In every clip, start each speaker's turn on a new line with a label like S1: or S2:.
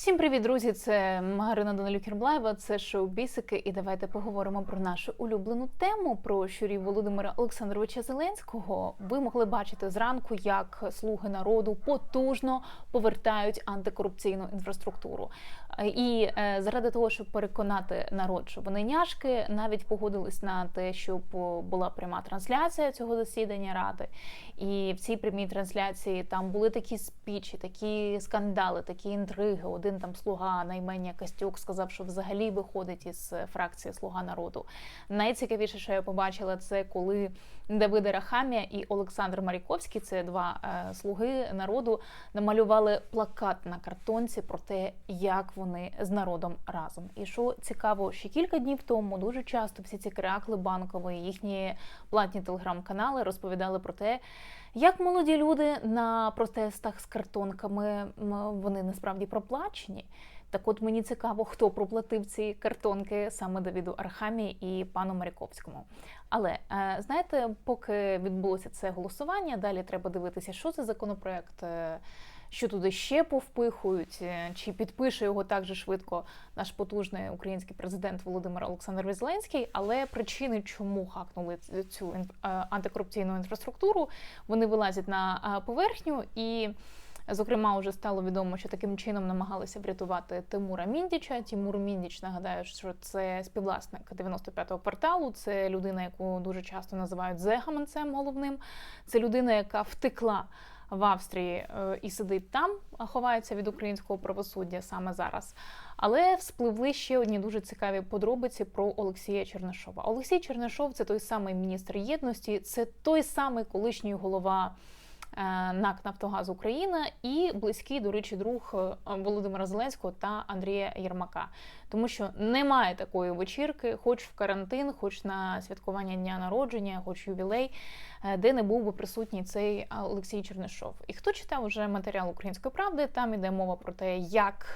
S1: Всім привіт, друзі! Це Марина Данилюк-Херблаєва, це шоу Бісики. І давайте поговоримо про нашу улюблену тему про щурів Володимира Олександровича Зеленського. Ви могли бачити зранку, як слуги народу потужно повертають антикорупційну інфраструктуру. І е, заради того, щоб переконати народ, що вони няшки, навіть погодились на те, щоб була пряма трансляція цього засідання ради. І в цій прямій трансляції там були такі спічі, такі скандали, такі інтриги. Один там слуга наймення Костюк сказав, що взагалі виходить із фракції Слуга народу. Найцікавіше, що я побачила, це коли Давид Рахамія і Олександр Маріковський, це два е, слуги народу, намалювали плакат на картонці про те, як вони з народом разом. І що цікаво, ще кілька днів тому дуже часто всі ці кракли банкової, їхні платні телеграм-канали розповідали про те. Як молоді люди на протестах з картонками вони насправді проплачені? Так, от мені цікаво, хто проплатив ці картонки саме Давіду Архамі і пану Маріковському. Але е, знаєте, поки відбулося це голосування, далі треба дивитися, що це законопроект. Що туди ще повпихують, е, чи підпише його так же швидко наш потужний український президент Володимир Олександр Зеленський. Але причини, чому хакнули цю е, антикорупційну інфраструктуру, вони вилазять на е, поверхню і. Зокрема, вже стало відомо, що таким чином намагалися врятувати Тимура Міндіча. Тимур Міндіч нагадаю, що це співвласник 95-го порталу. Це людина, яку дуже часто називають зегаманцем головним. Це людина, яка втекла в Австрії е, і сидить там, а ховається від українського правосуддя саме зараз. Але вспливли ще одні дуже цікаві подробиці про Олексія Чернишова. Олексій Чернишов це той самий міністр єдності, це той самий колишній голова. Е, НАК Нафтогаз Україна і близький, до речі, друг е, Володимира Зеленського та Андрія Єрмака, тому що немає такої вечірки, хоч в карантин, хоч на святкування дня народження, хоч ювілей, е, де не був би присутній цей Олексій Чернишов. І хто читав уже матеріал Української правди? Там іде мова про те, як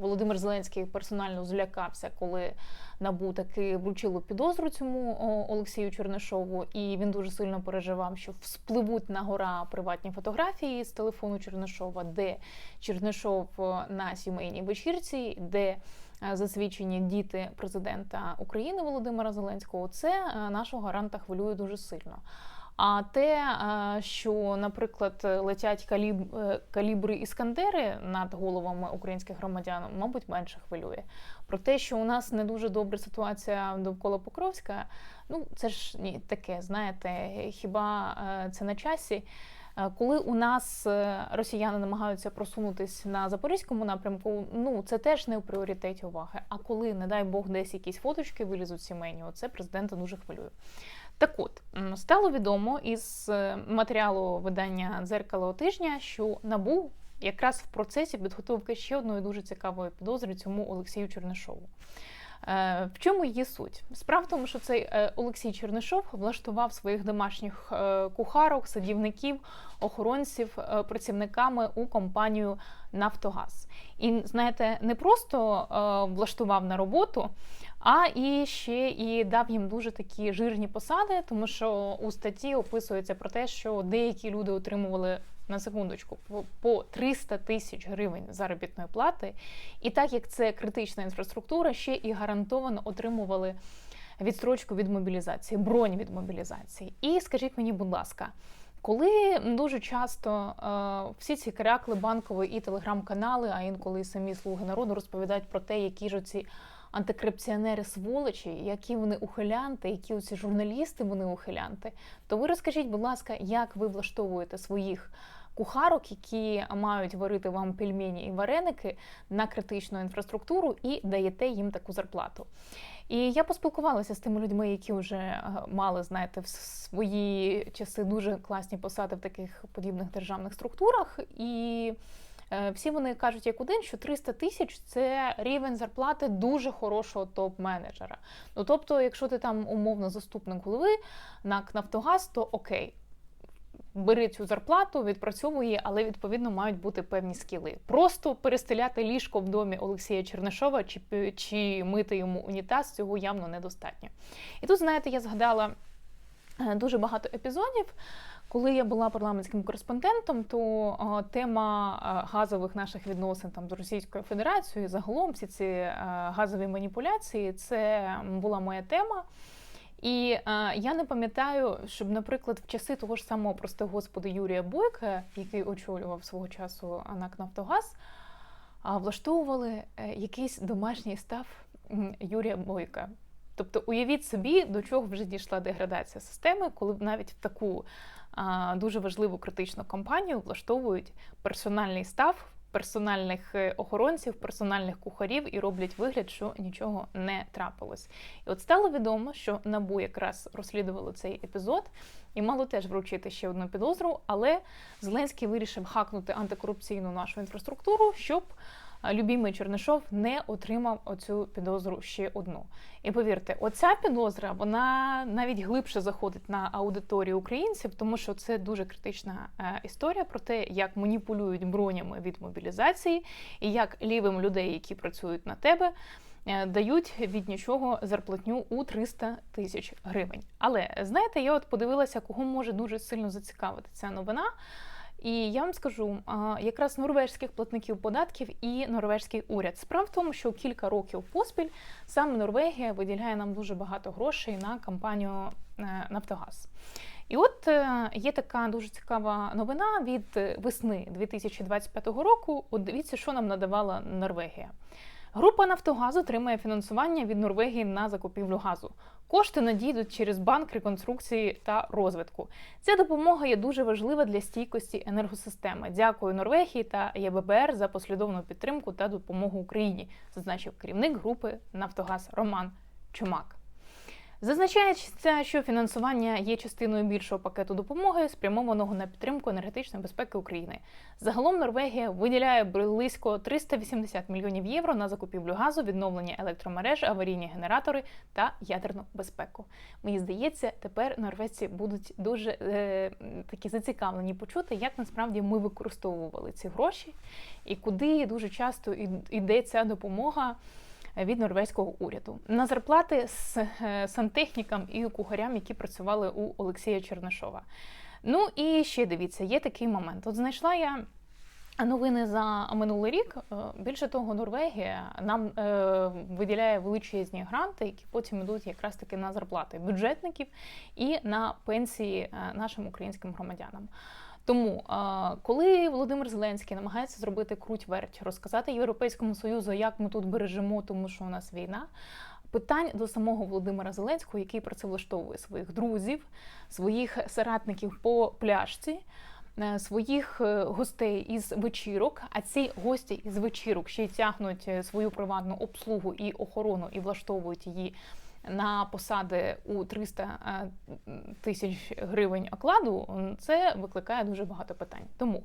S1: Володимир Зеленський персонально злякався, коли набу таки вручило підозру цьому Олексію Чернишову, і він дуже сильно переживав, що вспливуть на гора приватні фотографії з телефону Чернишова, де Чернишов на сімейній вечірці, де е, засвідчені діти президента України Володимира Зеленського. Це е, нашого гаранта хвилює дуже сильно. А те, е, що, наприклад, летять каліб... Е, калібри іскандери над головами українських громадян, мабуть, менше хвилює. Про те, що у нас не дуже добра ситуація довкола Покровська, ну це ж ні, таке, знаєте, хіба е, це на часі? Коли у нас росіяни намагаються просунутися на запорізькому напрямку, ну це теж не у пріоритеті уваги. А коли, не дай Бог, десь якісь фоточки вилізуть сімейні, це президента дуже хвилює. Так от стало відомо із е, матеріалу видання дзеркало тижня, що набув якраз в процесі підготовки ще одної дуже цікавої підозри цьому Олексію Чернишову. Е, в чому її суть? Справа в тому, що цей е, Олексій Чернишов влаштував своїх домашніх кухарок, садівників, охоронців працівниками у компанію Нафтогаз. І знаєте, не просто влаштував на роботу, а і ще і дав їм дуже такі жирні посади, тому що у статті описується про те, що деякі люди отримували на секундочку по 300 тисяч гривень заробітної плати. І так як це критична інфраструктура, ще і гарантовано отримували відстрочку від мобілізації, бронь від мобілізації. І скажіть мені, будь ласка. Коли дуже часто е, всі ці крякли банкові і телеграм-канали, а інколи і самі слуги народу розповідають про те, які ж ці антикорупціонери сволочі, які вони ухилянти, які оці журналісти вони ухилянти, то ви розкажіть, будь ласка, як ви влаштовуєте своїх кухарок, які мають варити вам пельмені і вареники на критичну інфраструктуру, і даєте їм таку зарплату. І я поспілкувалася з тими людьми, які вже е, мали, знаєте, в свої часи дуже класні посади в таких подібних державних структурах. І Е, всі вони кажуть, як один, що 300 тисяч це рівень зарплати дуже хорошого топ-менеджера. Ну тобто, якщо ти там умовно заступник голови на Нафтогаз, то окей. Бери цю зарплату, відпрацьовує, але відповідно мають бути певні скіли. Просто перестеляти ліжко в домі Олексія Чернишова чи чи мити йому унітаз цього явно недостатньо. І тут, знаєте, я згадала е, дуже багато епізодів, Коли я була парламентським кореспондентом, то а, тема а, газових наших відносин там з Російською Федерацією, загалом всі ці а, газові маніпуляції, це була моя тема. І а, я не пам'ятаю, щоб, наприклад, в часи того ж самого прости господи Юрія Бойка, який очолював свого часу НАК Нафтогаз, влаштовували е, якийсь домашній став Юрія Бойка. Тобто, уявіть собі, до чого вже дійшла деградація системи, коли навіть в таку а, дуже важливу критичну кампанію влаштовують персональний став, персональних е, охоронців, персональних кухарів і роблять вигляд, що нічого не трапилось. І от стало відомо, що набу якраз розслідувало цей епізод і мало теж вручити ще одну підозру, але Зеленський вирішив хакнути антикорупційну нашу інфраструктуру, щоб любімий Чернишов не отримав оцю підозру ще одну. І повірте, оця підозра вона навіть глибше заходить на аудиторію українців, тому що це дуже критична е, історія про те, як маніпулюють бронями від мобілізації, і як лівим людей, які працюють на тебе. е, Дають від нічого зарплатню у 300 тисяч гривень. Але знаєте, я от подивилася, кого може дуже сильно зацікавити ця новина. І я вам скажу, якраз норвежських платників податків і норвежський уряд. Справа в тому, що кілька років поспіль саме Норвегія виділяє нам дуже багато грошей на кампанію е, Нафтогаз. І от е, є така дуже цікава новина від весни 2025 року. От дивіться, що нам надавала Норвегія. Група Нафтогаз отримає фінансування від Норвегії на закупівлю газу. Кошти надійдуть через банк реконструкції та розвитку. Ця допомога є дуже важлива для стійкості енергосистеми. Дякую Норвегії та ЄББР за послідовну підтримку та допомогу Україні, зазначив керівник групи Нафтогаз Роман Чумак. Зазначається, що фінансування є частиною більшого пакету допомоги, спрямованого на підтримку енергетичної безпеки України. Загалом Норвегія виділяє близько 380 мільйонів євро на закупівлю газу, відновлення електромереж, аварійні генератори та ядерну безпеку. Мені здається, тепер норвежці будуть дуже е, такі зацікавлені почути, як насправді ми використовували ці гроші і куди дуже часто йде ця допомога від норвезького уряду на зарплати з е, сантехнікам і кухарям, які працювали у Олексія Чернишова. Ну і ще дивіться, є такий момент. От знайшла я. Новини за минулий рік. Е, Більше того, Норвегія нам е, виділяє величезні гранти, які потім йдуть якраз таки на зарплати бюджетників і на пенсії нашим українським громадянам. Тому, коли Володимир Зеленський намагається зробити круть верть, розказати Європейському Союзу, як ми тут бережемо, тому що у нас війна. Питань до самого Володимира Зеленського, який працевлаштовує своїх друзів, своїх соратників по пляшці, е, своїх е, гостей із вечірок. А ці гості із вечірок ще й тягнуть е, свою приватну обслугу і охорону і влаштовують її на посади у 300 е, тисяч гривень окладу. Це викликає дуже багато питань. Тому.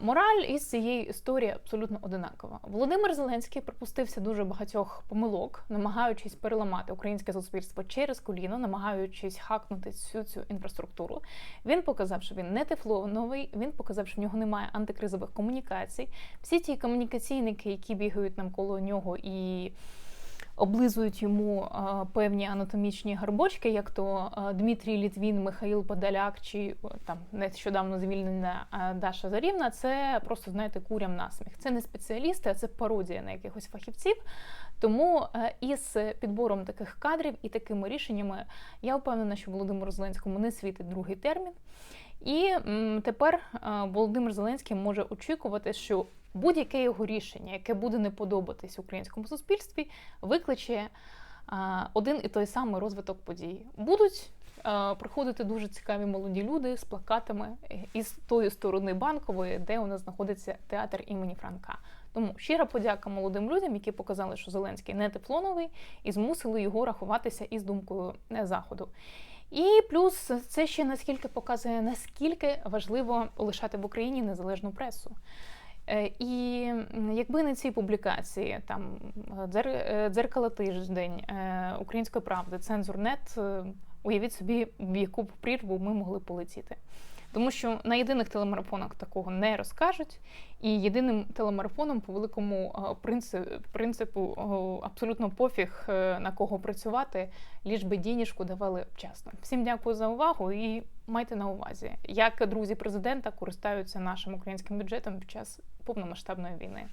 S1: Мораль із цієї історії абсолютно одинакова. Володимир Зеленський припустився дуже багатьох помилок, намагаючись переламати українське суспільство через коліно, намагаючись хакнути всю цю інфраструктуру. Він показав, що він не тефлоновий. Він показав, що в нього немає антикризових комунікацій. Всі ті комунікаційники, які бігають навколо нього і облизують йому певні анатомічні гарбочки, як то Дмитрій Літвін, Михаїл Подоляк чи там нещодавно звільнена Даша Зарівна. Це просто знаєте курям насміх. Це не спеціалісти, а це пародія на якихось фахівців. Тому е, із підбором таких кадрів і такими рішеннями я впевнена, що Володимиру Зеленському не світить другий термін. І тепер е, Володимир Зеленський може очікувати, що будь-яке його рішення, яке буде не подобатись українському суспільстві, викличе е, один і той самий розвиток подій. Будуть е, приходити дуже цікаві молоді люди з плакатами із тої сторони банкової, де у нас знаходиться театр імені Франка. Тому щира подяка молодим людям, які показали, що Зеленський не тефлоновий, і змусили його рахуватися із думкою заходу. І плюс це ще наскільки показує, наскільки важливо лишати в Україні незалежну пресу. Е, І якби не ці публікації, там «Дзер- дзеркало тиждень, е, Української правди, цензурнет, е, уявіть собі, в яку б прірву ми могли полетіти. Тому що на єдиних телемарафонах такого не розкажуть, і єдиним телемарафоном по великому е, принципу, принципу е, абсолютно пофіг е, на кого працювати, ліж би дінішку давали вчасно. Всім дякую за увагу і майте на увазі, як друзі президента користуються нашим українським бюджетом під час повномасштабної війни.